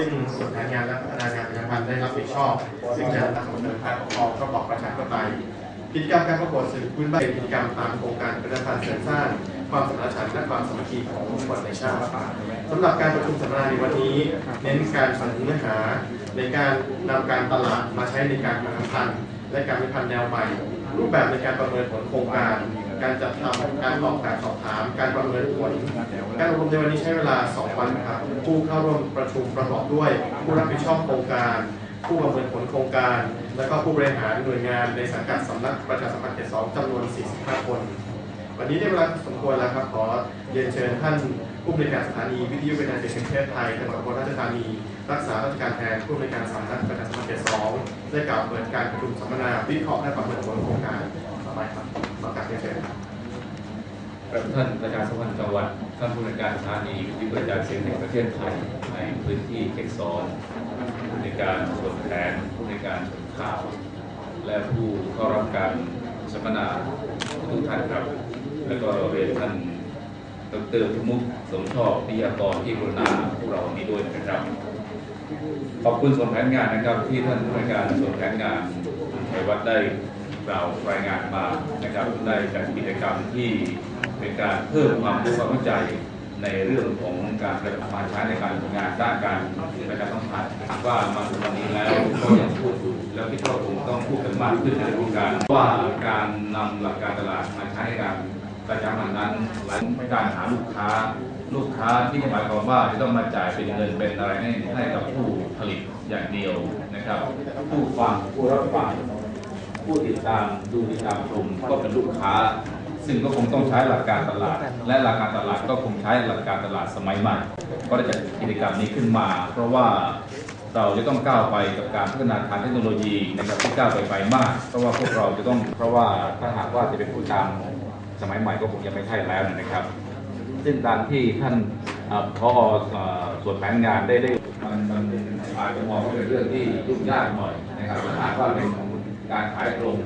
ซึ่งส่วนการงานและพัฒนางานประชาสัมพันธ์ได้รับผิดชอบ ซึ่งจะนำเสนการปกครองระบอบประชาธิปไตยกิจกรรมการประกวดสื่อพื้นบ้านเป็นกิจกรรมตามโครงการประชาสัมพันธ์เสริมสร้าง ความสมานฉันท์และความสามัคคีของทุกคนในชาติสำหรับการประชุมสัมมนาในวันนี้ เน้นการสั่งเนื้อหา ในการนำการตลาดมาใช้ในการประชาพันธ์และการวิพันธ์แนวใหม่ รูปแบบในการประเมินผลโครงการ การจัดทำการตอบแบบสอบถาม การประเมินผล การอบรมในวันนี้ใช้เวลา 2 วันครับ ผู้เข้าร่วมประชุมประกอบด้วย ผู้รับผิดชอบโครงการ ผู้ประเมินผลโครงการ และก็ผู้บริหารหน่วยงานในสังกัดสำนักประชาสัมพันธ์เขตสองจำนวน 45 คน วันนี้ได้เวลาสมควรแล้วครับ ขอเรียนเชิญท่านผู้บริการสถานีวิทยุเป็นการเสียงประเทศไทยจังหวัดอุบลราชธานี รักษาราชการแทนผู้บริการสำนักประชาสัมพันธ์เขตสองได้กล่าวเปิดการประชุมสัมมนาวิเคราะห์และประเมินผลโครงการต่อไปครับขอกราบเรียนเชิญครับท่านประชาสัมพันธ์จังหวัด ท่านผู้ในวยการสถานีวิทยุกระจายเสียงแห่งประเทศไทยในพื้นที่เขตสองผู้ในการส่วนแทนผู้ในวยการส่วนข่าว และผู้เข้ารับการ สัมมนาทุกท่านครับ แล้วก็เรียนท่านดรพิมุขสมชอบพิยากรที่กรุณาพวกเรานี้ด้วยนะครับ ขอบคุณส่วนแผนงานนะครับ ที่ท่านผู้ในการส่วนแผนงานในวัดได้กล่าวรายงานมานะครับได้จัดกิจกรรมที่เป็นการเพิ่มความรู้ความเข้าใจในเรื่องของการประชาใช้ในการทำงานด้านการประชาสัมพันธ์ว่ามาถึงวันนี้แล้วก็ยังพูดอยู่แล้ว ที่เราคงต้องพูดกันมากขึ้นในเรื่องการว่าการนำหลักการตลาดมาใช้ในการประชาสันนั้นหลังการหาลูกค้า ลูกค้าที่หมายความว่าจะต้องมาจ่ายเป็นเงินเป็นอะไรให้ให้กับผู้ผลิตอย่างเดียวนะครับ ผู้ฟังผู้รับฟังผู้ติดตามดูติดตามชมก็เป็นลูกค้า ซึ่งก็คงต้องใช้หลักการตลาด และหลักการตลาดก็คงใช้หลักการตลาดสมัยใหม่ ก็ได้จัดกิจกรรมนี้ขึ้นมา เพราะว่า เราจะต้องก้าวไปกับการพัฒนาทางเทคโนโลยีนะครับที่ก้าวไปไกลมาก เพราะว่าพวกเราจะต้องเพราะว่าถ้าหากว่าจะเป็นผู้ตามสมัยใหม่ก็คงจะไม่ใช่แล้วนะครับ ซึ่งตามที่ท่านเอ่อพออส่วนแผนงานได้ได้มันมันอาจจะมองว่าเป็นเรื่องที่ยุ่งยากหน่อยนะครับถ้าหากว่าเป็นการขายตรง